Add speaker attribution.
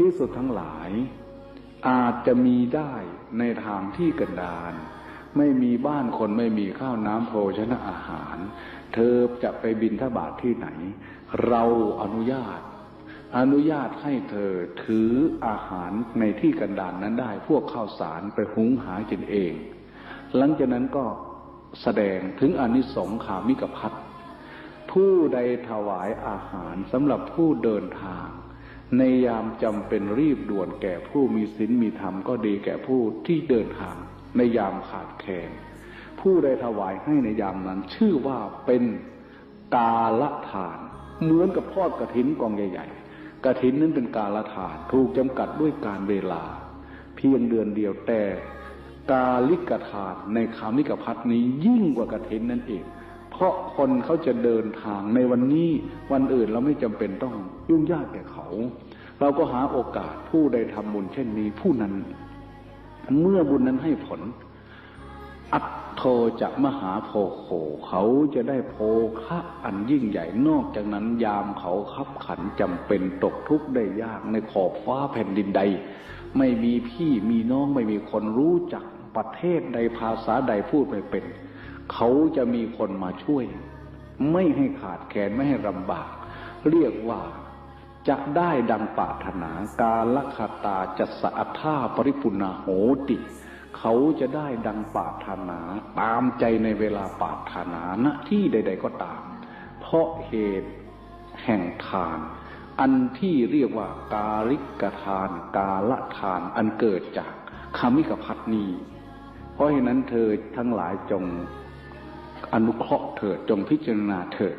Speaker 1: พิสุดทั้งหลาย อาจจะมีได้ในทางที่กันดารไม่มีบ้านคนไม่มีข้าวน้ำโภชนะอาหาร เธอจะไปบินทบาทที่ไหน เราอนุญาต อนุญาตให้เธอถืออาหารในที่กันดานนั้นได้ พวกข้าวสารไปหุงหากินเอง หลังจากนั้นก็แสดงถึงอนิสงขามิกพัฒผู้ใดถวายอาหารสำหรับผู้เดินทาง ในยามจำเป็นรีบด่วนแก่ผู้มีศีลมีธรรมก็ดีแก่ผู้ที่เดินทาง ในยามขาดแคลนผู้ใดถวายให้ในยามนั้น ชื่อว่าเป็นกาละทาน เหมือนกับทอดกระถินกองใหญ่ๆกระถินนั้นเป็นกาละทานถูกจำกัดด้วยการเวลา เพียงเดือนเดียวแต่กาลิกทานในคามิกพัฒนี้ยิ่งกว่ากระถินนั่นเองเพราะคนเขาจะเดินทางในวันนี้วันอื่นเราไม่จำเป็นต้องยุ่งยากแก่เขา เราก็หาโอกาสผู้ใดทำบุญเช่นนี้ผู้นั้น เมื่อบุญนั้นให้ผล อัตโทจะมหาโพโขเขาจะได้โภคะอันยิ่งใหญ่นอกจากนั้น ยามเขาขับขันจำเป็นตกทุกข์ได้ยากในขอบฟ้าแผ่นดินใด ไม่มีพี่มีน้องไม่มีคนรู้จักประเทศใดภาษาใดพูดไม่เป็น เขาจะมีคนมาช่วย ไม่ให้ขาดแคลนไม่ให้ลำบาก เรียกว่า จะได้ดังปรารถนากาลคตาจัสสะอัฏฐาปริปุณาโหติ เขาจะได้ดังปรารถนา ตามใจในเวลาปรารถนาณที่ใด ๆ ก็ตาม เพราะเหตุแห่งทาน อันที่เรียกว่ากาลิกทาน กาละทานอันเกิดจากคามิกพัฒนี เพราะฉะนั้นเธอทั้งหลายจงอนุเคราะห์เถิดจงพิจารณาเถิด